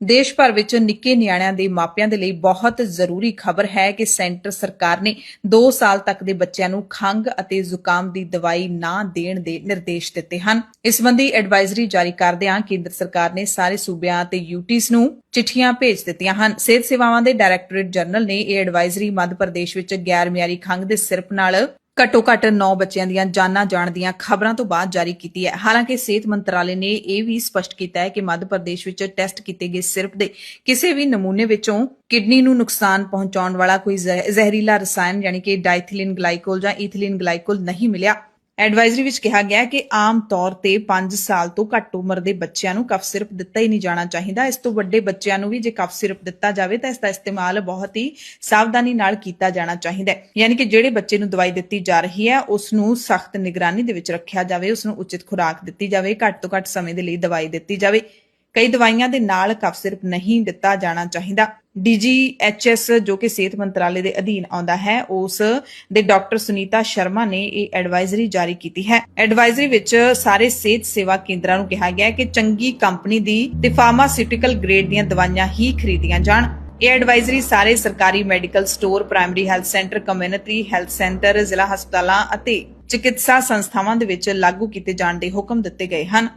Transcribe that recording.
ਦੇਸ਼ ਭਰ ਵਿੱਚ ਨਿੱਕੇ ਨਿਆਣਿਆਂ ਦੇ ਮਾਪਿਆਂ ਦੇ ਲਈ ਬਹੁਤ ਜ਼ਰੂਰੀ ਖਬਰ ਹੈ ਕਿ ਸੈਂਟਰ ਸਰਕਾਰ ਨੇ 2 ਸਾਲ ਤੱਕ ਦੇ ਬੱਚਿਆਂ ਨੂੰ ਖੰਘ ਅਤੇ ਜ਼ੁਕਾਮ ਦੀ ਦਵਾਈ ਨਾ ਦੇਣ ਦੇ ਨਿਰਦੇਸ਼ ਦਿੱਤੇ ਹਨ। ਇਸ ਸੰਬੰਧੀ ਐਡਵਾਈਜ਼ਰੀ ਜਾਰੀ ਕਰਦਿਆਂ ਕੇਂਦਰ ਸਰਕਾਰ ਨੇ ਸਾਰੇ ਸੂਬਿਆਂ ਤੇ ਯੂਟੀਜ਼ ਨੂੰ ਚਿੱਠੀਆਂ ਭੇਜ ਦਿੱਤੀਆਂ ਹਨ। ਸਿਹਤ ਸੇਵਾਵਾਂ ਦੇ ਡਾਇਰੈਕਟੋਰੇਟ ਜਨਰਲ ਨੇ ਇਹ ਐਡਵਾਈਜ਼ਰੀ ਮੱਧ ਪ੍ਰਦੇਸ਼ ਵਿੱਚ ਗੈਰ ਮਿਆਰੀ ਖੰਘ ਦੇ ਸਿਰਪ ਨਾਲ ਘੱਟੋ ਘੱਟ 9 ਬੱਚਿਆਂ ਦੀਆਂ ਜਾਨਾਂ ਜਾਣ ਦੀਆਂ ਖਬਰਾਂ ਤੋਂ ਬਾਅਦ ਜਾਰੀ ਕੀਤੀ ਹੈ। ਹਾਲਾਂਕਿ ਸਿਹਤ ਮੰਤਰਾਲੇ ਨੇ ਇਹ ਵੀ ਸਪਸ਼ਟ ਕੀਤਾ ਹੈ ਕਿ ਮੱਧ ਪ੍ਰਦੇਸ਼ ਵਿੱਚ ਟੈਸਟ ਕੀਤੇ ਗਏ ਸਿਰਪ ਦੇ ਕਿਸੇ ਵੀ ਨਮੂਨੇ ਵਿੱਚੋਂ ਕਿਡਨੀ ਨੂੰ ਨੁਕਸਾਨ ਪਹੁੰਚਾਉਣ ਵਾਲਾ ਕੋਈ ਜ਼ਹਿਰੀਲਾ ਰਸਾਇਣ, ਯਾਨੀ ਕਿ ਡਾਈਥਿਲਿਨ ਗਲਾਈਕੋਲ ਜਾਂ ਈਥਿਲਿਨ ਗਲਾਈਕੋਲ ਨਹੀਂ ਮਿਲਿਆ। ਐਡਵਾਈਜ਼ਰੀ ਵਿੱਚ ਕਿਹਾ ਗਿਆ ਹੈ ਕਿ ਆਮ ਤੌਰ ਤੇ 5 ਸਾਲ ਤੋਂ ਘੱਟ ਉਮਰ ਦੇ ਬੱਚਿਆਂ ਨੂੰ ਕਫ ਸਿਰਪ ਦਿੱਤਾ ਹੀ ਨਹੀਂ ਜਾਣਾ ਚਾਹੀਦਾ। ਇਸ ਤੋਂ ਵੱਡੇ ਬੱਚਿਆਂ ਨੂੰ ਵੀ ਜੇ ਕਫ ਸਿਰਪ ਦਿੱਤਾ ਜਾਵੇ ਤਾਂ ਇਸ ਦਾ ਇਸਤੇਮਾਲ ਬਹੁਤ ਹੀ ਸਾਵਧਾਨੀ ਨਾਲ ਕੀਤਾ ਜਾਣਾ ਚਾਹੀਦਾ ਹੈ। ਯਾਨੀ ਕਿ ਜਿਹੜੇ ਬੱਚੇ ਨੂੰ ਦਵਾਈ ਦਿੱਤੀ ਜਾ ਰਹੀ ਹੈ ਉਸ ਨੂੰ ਸਖਤ ਨਿਗਰਾਨੀ ਦੇ ਵਿੱਚ ਰੱਖਿਆ ਜਾਵੇ ਉਸ ਨੂੰ ਉਚਿਤ ਖੁਰਾਕ ਦਿੱਤੀ ਜਾਵੇ, ਘੱਟ ਤੋਂ ਘੱਟ ਸਮੇਂ ਦੇ ਲਈ ਦਵਾਈ ਦਿੱਤੀ ਜਾਵੇ। ਕਈ ਦਵਾਈਆਂ ਦੇ ਨਾਲ ਕਫ ਸਿਰਪ ਨਹੀਂ ਦਿੱਤਾ ਜਾਣਾ ਚਾਹੀਦਾ। ਡੀਜੀਐਚਐਸ ਜੋ ਕਿ ਸਿਹਤ ਮੰਤਰਾਲੇ ਦੇ ਅਧੀਨ ਆਉਂਦਾ ਹੈ, ਉਸ ਦੇ ਡਾਕਟਰ ਸੁਨੀਤਾ ਸ਼ਰਮਾ ਨੇ ਇਹ ਐਡਵਾਈਜ਼ਰੀ ਜਾਰੀ ਕੀਤੀ ਹੈ। ਐਡਵਾਈਜ਼ਰੀ ਵਿੱਚ ਸਾਰੇ ਸਿਹਤ ਸੇਵਾ ਕੇਂਦਰਾਂ ਨੂੰ ਕਿਹਾ ਗਿਆ ਹੈ ਕਿ ਚੰਗੀ ਕੰਪਨੀ ਦੀ ਤੇ ਫਾਰਮਾਸਿਊਟੀਕਲ ਗ੍ਰੇਡ ਦੀਆਂ ਦਵਾਈਆਂ ਹੀ ਖਰੀਦੀਆਂ ਜਾਣ। ਇਹ ਐਡਵਾਈਜ਼ਰੀ ਸਾਰੇ ਸਰਕਾਰੀ medical store, primary health centre, community health centre, ਜ਼ਿਲ੍ਹਾ ਹਸਪਤਾਲਾਂ ਅਤੇ ਚਿਕਿਤਸਾ ਸੰਸਥਾਵਾਂ ਦੇ ਵਿੱਚ ਲਾਗੂ ਕੀਤੇ ਜਾਣ ਦੇ ਹੁਕਮ ਦਿੱਤੇ ਗਏ ਹਨ।